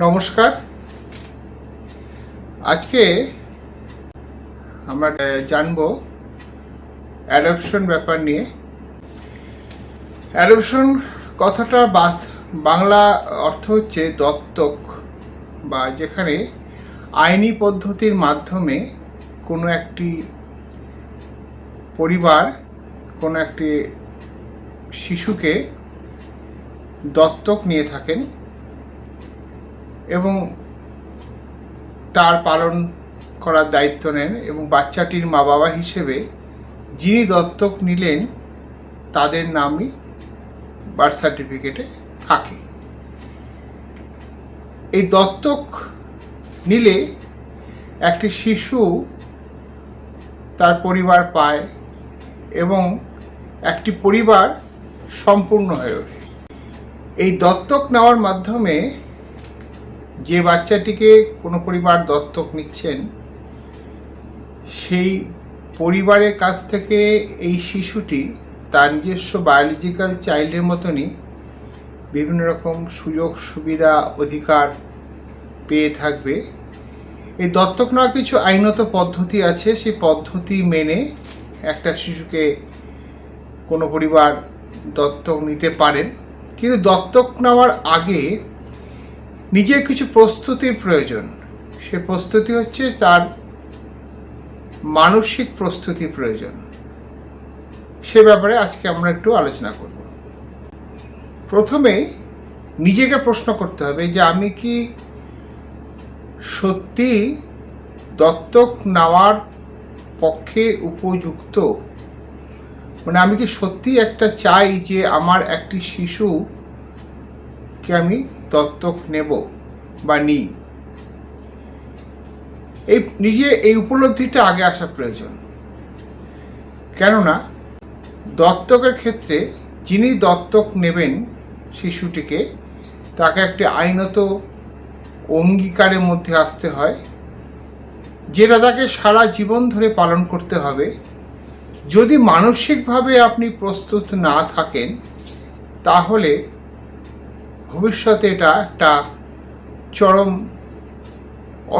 নমস্কার। আজকে আমরা জানব অ্যাডপশন ব্যাপার নিয়ে। অ্যাডপশন কথাটা বাংলা অর্থ হচ্ছে দত্তক বা যেখানে আইনি পদ্ধতির মাধ্যমে কোনো একটি পরিবার, কোনো একটি শিশুকে দত্তক নিয়ে থাকেন। এবং তার পালন করার দায়িত্ব নেন এবং বাচ্চাটির মা বাবা হিসেবে যিনি দত্তক নিলেন, তাদের নামই বার্থ সার্টিফিকেটে থাকে। এই দত্তক নিলে একটি শিশু তার পরিবার পায় এবং একটি পরিবার সম্পূর্ণ হয়ে ওঠে। এই দত্তক নেওয়ার মাধ্যমে যে বাচ্চাটিকে কোনো পরিবার দত্তক নিচ্ছেন, সেই পরিবারের কাছ থেকে এই শিশুটি তার নিজস্ব বায়োলজিক্যাল চাইল্ডের মতনই বিভিন্ন রকম সুযোগ, সুবিধা, অধিকার পেয়ে থাকবে। এই দত্তক নেওয়ার কিছু আইনত পদ্ধতি আছে, সেই পদ্ধতি মেনে একটা শিশুকে কোনো পরিবার দত্তক নিতে পারেন। কিন্তু দত্তক নেওয়ার আগে নিজের কিছু প্রস্তুতির প্রয়োজন। সে প্রস্তুতি হচ্ছে তার মানসিক প্রস্তুতি প্রয়োজন। সে ব্যাপারে আজকে আমরা একটু আলোচনা করব। প্রথমে নিজেকে প্রশ্ন করতে হবে যে আমি কি সত্যি দত্তক নেওয়ার পক্ষে উপযুক্ত? মানে আমি কি সত্যি একটা চাই যে আমার একটি শিশুকে আমি দত্তক নেব বা নিই এই নিজে এই উপলব্ধিটা আগে আসা প্রয়োজন। কেননা দত্তকের ক্ষেত্রে যিনি দত্তক নেবেন শিশুটিকে, তাকে একটি আইনত অঙ্গীকারের মধ্যে আসতে হয়, যেটা তাকে সারা জীবন ধরে পালন করতে হবে। যদি মানসিকভাবে আপনি প্রস্তুত না থাকেন, তাহলে ভবিষ্যতে এটা একটা চরম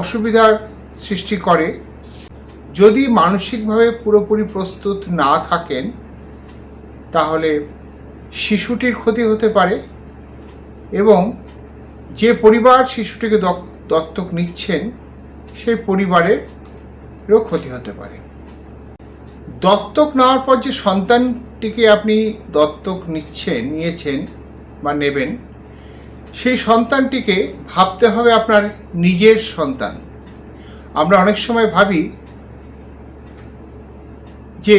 অসুবিধার সৃষ্টি করে। যদি মানসিকভাবে পুরোপুরি প্রস্তুত না থাকেন, তাহলে শিশুটির ক্ষতি হতে পারে এবং যে পরিবার শিশুটিকে দত্তক নিচ্ছেন, সেই পরিবারেরও ক্ষতি হতে পারে। দত্তক নেওয়ার পর যে সন্তানটিকে আপনি দত্তক নিচ্ছেন, নিয়েছেন বা নেবেন সেই সন্তানটিকে ভাবতে হবে আপনার নিজের সন্তান। আমরা অনেক সময় ভাবি যে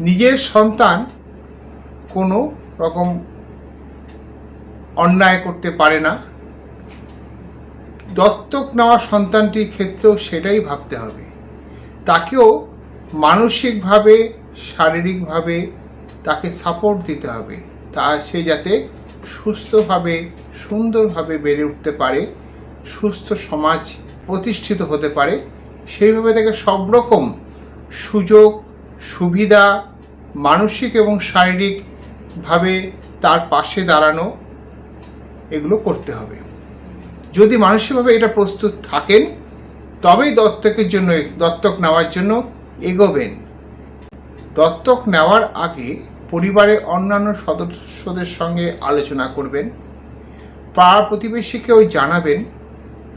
নিজের সন্তান কোনো রকম অন্যায় করতে পারে না। দত্তক নেওয়া সন্তানটির ক্ষেত্রেও সেটাই ভাবতে হবে। তাকেও মানসিকভাবে, শারীরিকভাবে তাকে সাপোর্ট দিতে হবে। তা সে যাতে সুস্থভাবে, সুন্দরভাবে বেড়ে উঠতে পারে, সুস্থ সমাজ প্রতিষ্ঠিত হতে পারে, সেইভাবে তাকে সব রকম সুযোগ, সুবিধা, মানসিক এবং শারীরিকভাবে তার পাশে দাঁড়ানো, এগুলো করতে হবে। যদি মানসিকভাবে এটা প্রস্তুত থাকেন, তবেই দত্তকের জন্য, দত্তক নেওয়ার জন্য এগোবেন। দত্তক নেওয়ার আগে পরিবারের অন্যান্য সদস্যদের সঙ্গে আলোচনা করবেন। পাড়া প্রতিবেশীকেও জানাবেন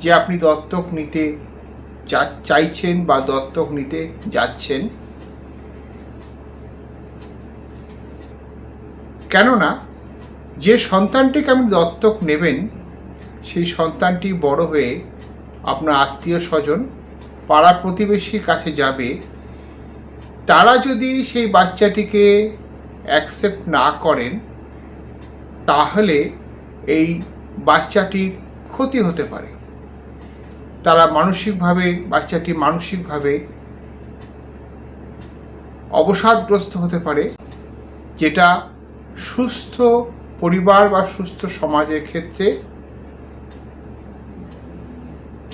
যে আপনি দত্তক নিতে চাইছেন বা দত্তক নিতে যাচ্ছেন। কেননা, যে সন্তানটিকে আপনি দত্তক নেবেন, সেই সন্তানটি বড় হয়ে আপনার আত্মীয় স্বজন পাড়া প্রতিবেশীর কাছে যাবে। তারা যদি সেই বাচ্চাটিকে অ্যাকসেপ্ট না করেন, তাহলে এই বাচ্চাটির ক্ষতি হতে পারে। তারা মানসিকভাবে, বাচ্চাটি মানসিকভাবে অবসাদগ্রস্ত হতে পারে, যেটা সুস্থ পরিবার বা সুস্থ সমাজের ক্ষেত্রে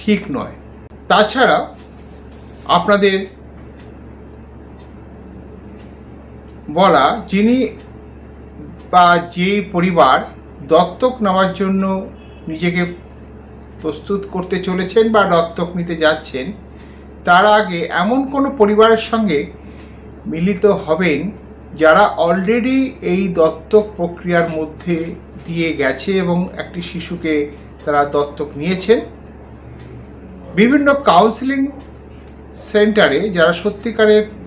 ঠিক নয়। তাছাড়া আপনাদের বলা, যিনি বা যে পরিবার দত্তক নেওয়ার জন্য নিজেকে প্রস্তুত করতে চলেছেন বা দত্তক নিতে যাচ্ছেন, তার আগে এমন কোনো পরিবারের সঙ্গে মিলিত হবেন যারা অলরেডি এই দত্তক প্রক্রিয়ার মধ্যে দিয়ে গেছে এবং একটি শিশুকে তারা দত্তক নিয়েছেন। বিভিন্ন কাউন্সিলিং সেন্টারে যারা সত্যিকারের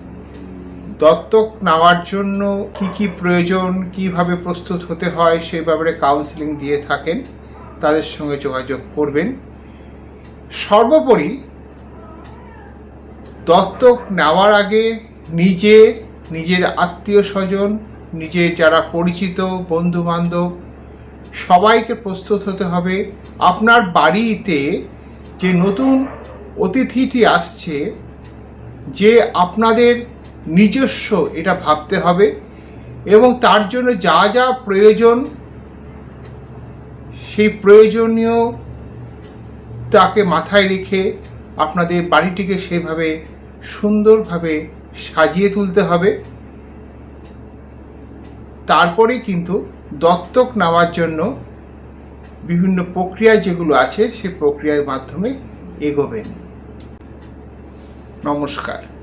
দত্তক নেওয়ার জন্য কি কি প্রয়োজন, কীভাবে প্রস্তুত হতে হয় সেই ব্যাপারে কাউন্সিলিং দিয়ে থাকেন, তাদের সঙ্গে যোগাযোগ করবেন। সর্বোপরি দত্তক নেওয়ার আগে নিজে, নিজের আত্মীয় স্বজন নিজের যারা পরিচিত বন্ধু বান্ধব সবাইকে প্রস্তুত হতে হবে। আপনার বাড়িতে যে নতুন অতিথিটি আসছে, যে আপনাদের নিজস্ব এটা ভাবতে হবে এবং তার জন্য যা যা প্রয়োজন সেই প্রয়োজনীয় তাকে মাথায় রেখে আপনাদের বাড়িটিকে সেভাবে সুন্দরভাবে সাজিয়ে তুলতে হবে। তারপরে কিন্তু দত্তক নেওয়ার জন্য বিভিন্ন প্রক্রিয়া যেগুলো আছে সেই প্রক্রিয়ার মাধ্যমে এগোবেন। নমস্কার।